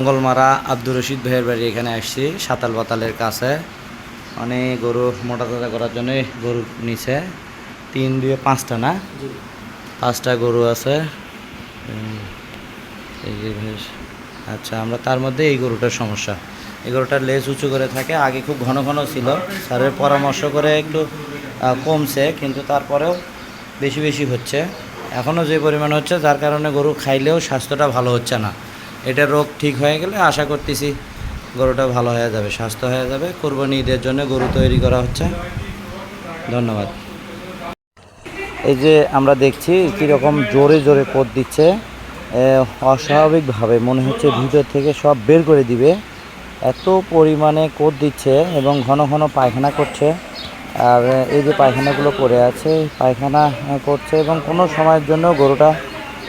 মঙ্গলমারা আব্দুর রশিদ ভাইয়ের বাড়ি এখানে আসছি সাতাল বাতালের কাছে। অনেক গরু মোটা তাজা করার জন্য গরু নিছে। তিন দুয়ে পাঁচটা না? পাঁচটা গরু আছে। আচ্ছা আমরা তার মধ্যে এই গরুটার সমস্যা। এই গরুটার লেজ উঁচু করে থাকে আগে খুব ঘন ঘন ছিল। স্যারের পরামর্শ করে একটু কমছে কিন্তু তারপরেও বেশি বেশি হচ্ছে। এখনও যে পরিমাণ হচ্ছে যার কারণে গরু খাইলেও স্বাস্থ্যটা ভালো হচ্ছে না। এটা রোগ ঠিক হয়ে গেলে আশা করতেছি গরুটা ভালো হয়ে যাবে, স্বাস্থ্য হয়ে যাবে। কোরবানি ঈদের জন্য গরু তৈরি করা হচ্ছে। ধন্যবাদ। এই যে আমরা দেখছি কীরকম জোরে জোরে কোদ দিচ্ছে অস্বাভাবিকভাবে মনে হচ্ছে ভিতর থেকে সব বের করে দিবে। এত পরিমাণে কোদ দিচ্ছে এবং ঘন ঘন পায়খানা করছে। আর এই যে পায়খানাগুলো করে আছে, পায়খানা করছে এবং কোনো সময়ের জন্য গরুটা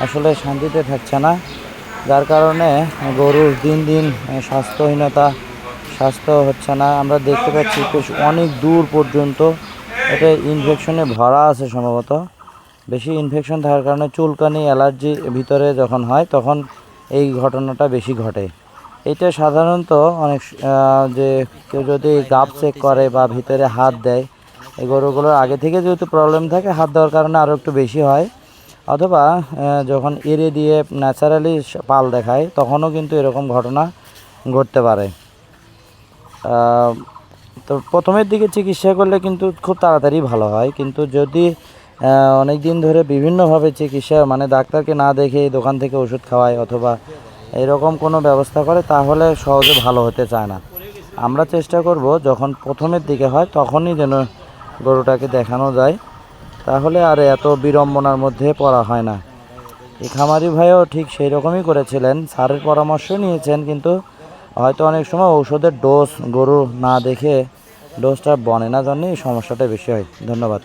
আসলে শান্তিতে থাকছে না। যার কারণে গরুর দিন দিন স্বাস্থ্যহীনতা, স্বাস্থ্য হচ্ছে না। আমরা দেখতে পাচ্ছি অনেক দূর পর্যন্ত এটা ইনফেকশনে ভরা আছে সম্ভবত। বেশি ইনফেকশন থাকার কারণে চুলকানি, অ্যালার্জি ভিতরে যখন হয় তখন এই ঘটনাটা বেশি ঘটে। এটা সাধারণত অনেক যে কেউ যদি গাপ চেক করে বা ভিতরে হাত দেয়, এই গরুগুলোর আগে থেকে যেহেতু প্রবলেম থাকে, হাত দেওয়ার কারণে আরও একটু বেশি হয়। অথবা যখন এরে দিয়ে ন্যাচারালি পাল দেখায়, তখনও কিন্তু এরকম ঘটনা ঘটতে পারে। তো প্রথমের দিকে চিকিৎসা করলে কিন্তু খুব তাড়াতাড়ি ভালো হয়। কিন্তু যদি অনেক দিন ধরে বিভিন্নভাবে চিকিৎসা মানে ডাক্তারকে না দেখে দোকান থেকে ওষুধ খাওয়ায় অথবা এরকম কোনো ব্যবস্থা করে, তাহলে সহজে ভালো হতে চায় না। আমরা চেষ্টা করব, যখন প্রথমের দিকে হয়, তখনই যেন গরুটাকে দেখানো যায়। তাহলে আর এত বিড়ম্বনার মধ্যে পড়া হয় না। এই খামারি ভাইও ঠিক সেই রকমই করেছিলেন। সারের পরামর্শ নিয়েছেন, কিন্তু হয়তো অনেক সময় ঔষধের ডোজ গরু না দেখে ডোজটা বনে না জন্যই সমস্যাটা বেশি হয়। ধন্যবাদ।